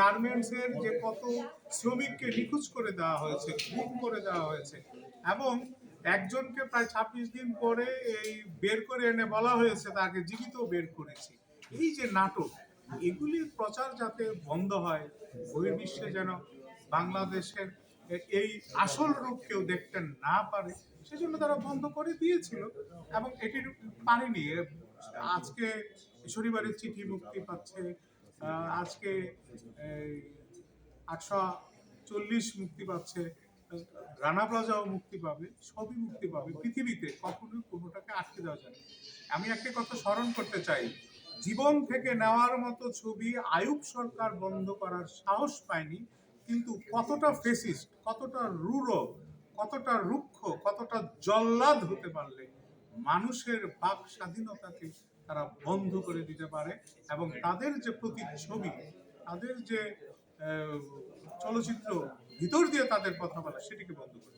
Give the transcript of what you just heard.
গার্মেন্টসের যে কত শ্রমিককে নিখোঁজ করে দেওয়া হয়েছে গুম করে দেওয়া হয়েছে, এবং একজনকে প্রায় ছাব্বিশ দিন পরে এই বের করে এনে বলা হয়েছে, তাকে জীবিত বের করেছি। এই যে নাটক, এগুলির প্রচার যাতে বন্ধ হয়, বহির্বিশ্বে যেন বাংলাদেশের এই আসল রূপ কেউ দেখতে না পারে, সেজন্য তারা বন্ধ করে দিয়েছিল, এবং এটির পারেনি। আজকে শনিবারের চিঠি মুক্তি পাচ্ছে আজকে আটশো চল্লিশ মুক্তি পাচ্ছে, রানা প্লাজাও মুক্তি পাবে, সবই মুক্তি পাবে। পৃথিবীতে কখনোই কোনোটাকে আটকে দেওয়া যায় আমি একটা কথা স্মরণ করতে চাই, জীবন থেকে নেওয়ার মতো ছবি আয়ুব সরকার বন্ধ করার সাহস পায়নি, কিন্তু কতটা ফেসিস্ট, কতটা রূঢ়, কতটা রুক্ষ, কতটা জল্লাদ হতে পারলে মানুষের বাক স্বাধীনতাকে তারা বন্ধ করে দিতে পারে এবং তাদের যে প্রতিচ্ছবি, তাদের যে চলচ্চিত্র ভিতর দিয়ে তাদের কথা বলা সেটিকে বন্ধ করে